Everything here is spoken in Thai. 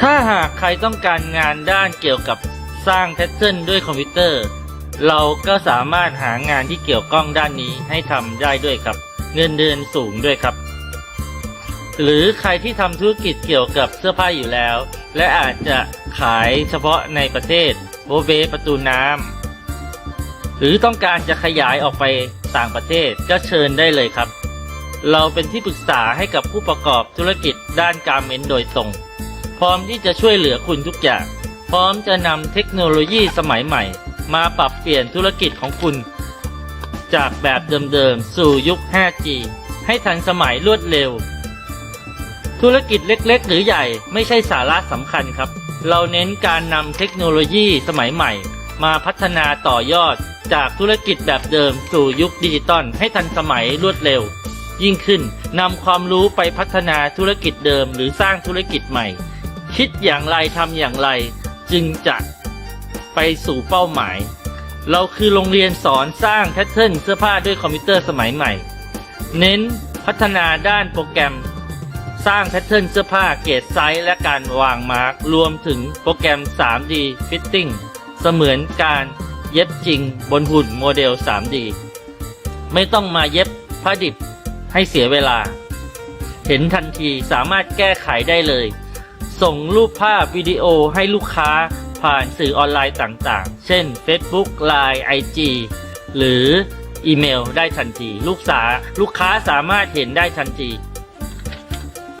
ถ้าหากใครต้องการงานด้านเกี่ยวกับสร้างแพทเทิร์นด้วยคอมพิวเตอร์ เราก็สามารถหางานที่เกี่ยวข้องด้านนี้ให้ทำได้ด้วยครับ เงินเดือนสูงด้วยครับ หรือใครที่ทำธุรกิจเกี่ยวกับเสื้อผ้าอยู่แล้ว และอาจจะขายเฉพาะในประเทศโบเบประตูน้ำหรือต้องการจะขยายออกไปต่างประเทศก็เชิญได้เลยครับ เราเป็นที่ปรึกษาให้กับผู้ประกอบธุรกิจด้านการเมนโดยตรง พร้อมที่จะช่วยเหลือคุณทุกอย่าง พร้อมจะนำเทคโนโลยีสมัยใหม่ มาปรับเปลี่ยนธุรกิจของคุณ จากแบบเดิมๆ สู่ยุค 5G ให้ทันสมัยรวดเร็ว ธุรกิจเล็กๆ หรือใหญ่ไม่ใช่สาระสำคัญครับ เราเน้นการนำเทคโนโลยีสมัยใหม่ มาพัฒนาต่อยอดจากธุรกิจแบบเดิมสู่ยุคดิจิตอลให้ทันสมัยรวดเร็ว ยิ่งขึ้นนำความรู้ไปพัฒนาธุรกิจเดิมหรือสร้างธุรกิจใหม่ คิดอย่างไรทำอย่างไร จึงจะไปสู่เป้าหมาย เราคือโรงเรียนสอนสร้างแพทเทิร์นเสื้อผ้าด้วยคอมพิวเตอร์สมัยใหม่ เน้นพัฒนาด้านโปรแกรม สร้างแพทเทิร์นเสื้อผ้าเกรดไซส์และการวางมาร์กรวมถึงโปรแกรม 3D Fitting เสมือนการเย็บจริงบนหุ่นโมเดล 3D ไม่ต้องมาเย็บผ้าดิบให้เสียเวลา เห็นทันทีสามารถแก้ไขได้เลย ส่งรูปภาพวิดีโอให้ลูกค้าผ่านสื่อออนไลน์ต่างๆ เช่น Facebook Line IG หรืออีเมลได้ทันที ลูกสาลูกค้าสามารถเห็นได้ทันที